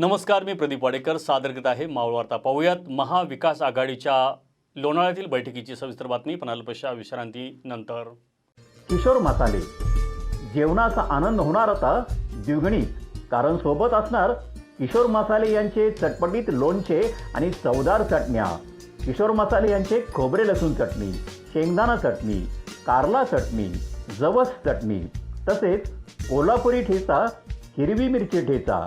नमस्कार मी प्रदीप वाडेकर. सादर करत आहे मावळवार्ता पाहूयात महाविकास आघाडीच्या लोणाळ्यातील बैठकीची सविस्तर बातमी. पण अल्पशा विश्रांतीनंतर. किशोर मसाले जेवणाचा आनंद होणार आता? द्विगणी कारण सोबत असणार किशोर मसाले यांचे चटपटीत लोणचे आणि चवदार चटण्या. किशोर मसाले यांचे खोबरे लसूण चटणी शेंगदाणा चटणी कारला चटणी जवस चटणी तसेच कोल्हापुरी ठेचा हिरवी मिरची ठेचा.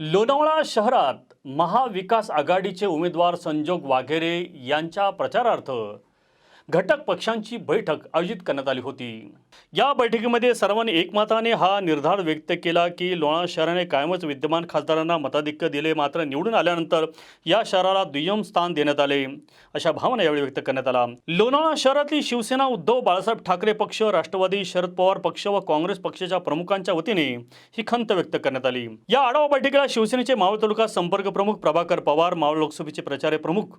लोणावळा शहरात महाविकास आघाडीचे उमेदवार संजोग वाघेरे यांच्या प्रचारार्थ घटक पक्षांची बैठक आयोजित करण्यात आली होती. या बैठकीमध्ये सर्वांनी एकमताने हा निर्धार व्यक्त केला की लोणा शहराने कायमच विद्यमान खासदारांना मताधिक्य दिले मात्र निवडून आल्यानंतर या शहराला दुय्यम स्थान देण्यात आले अशा भावना यावेळी व्यक्त करण्यात आला लोणावळा शहरातली शिवसेना उद्धव बाळासाहेब ठाकरे पक्ष राष्ट्रवादी शरद पवार पक्ष व काँग्रेस पक्षाच्या प्रमुखांच्या वतीने ही खंत व्यक्त करण्यात आली. या आढावा बैठकीला शिवसेनेचे मावळ तालुका संपर्क प्रमुख प्रभाकर पवार मावळ लोकसभेचे प्रचारे प्रमुख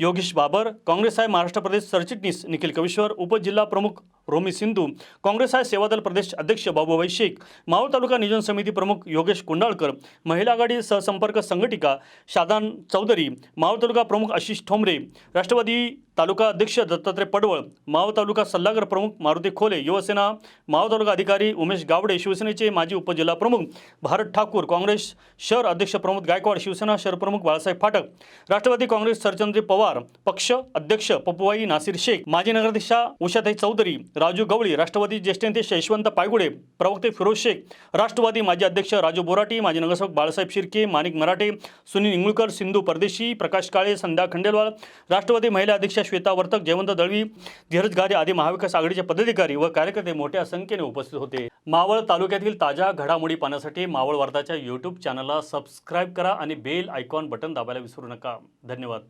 योगेश बाबर काँग्रेस आहे महाराष्ट्र प्रदेश सरचिटणीस निखिल कविश्वर उपजिल्हा प्रमुख रोमी सिंधू काँग्रेस आहे सेवादल प्रदेश अध्यक्ष बाबू शेख मावळ तालुका नियोजन समिती प्रमुख योगेश कुंडाळकर महिला आघाडी सहसंपर्क संघटिका शादान चौधरी मावळ तालुका प्रमुख आशिष ठोंबरे राष्ट्रवादी तालुका अध्यक्ष दत्तात्रय पडवळ माव तालुका सल्लागार प्रमुख मारुती खोले युवसेना माव तालुका अधिकारी उमेश गावडे शिवसेनेचे माजी उपजिल्हा प्रमुख भारत ठाकूर काँग्रेस शहर अध्यक्ष प्रमोद गायकवाड शिवसेना शहर प्रमुख बाळासाहेब फाटक राष्ट्रवादी काँग्रेस सरचंद्री पवार पक्ष अध्यक्ष पपुवाई नासिर शेख माजी नगराध्यक्षा उषाताई चौधरी राजू गवळी राष्ट्रवादी ज्येष्ठ नेते यशवंत पायगुडे प्रवक्ते फिरोज शेख राष्ट्रवादी माजी अध्यक्ष राजू बोराटी माजी नगरसेवक बाळासाहेब शिर्के माणिक मराठे सुनील इंगुळकर सिंधू परदेशी प्रकाश काळे संध्या खंडेलवाल राष्ट्रवादी महिला अध्यक्ष श्वेता वर्तक जयवंत दळवी धीरज गारे आदी महाविकास आघाडीचे पदाधिकारी व कार्यकर्ते मोठ्या संख्येने उपस्थित होते. मावळ तालुक्यातील ताज्या घडामोडी पाहण्यासाठी मावळ वार्ताच्या यूट्यूब चॅनलला सबस्क्राईब करा आणि बेल आयकॉन बटन दाबायला विसरू नका. धन्यवाद.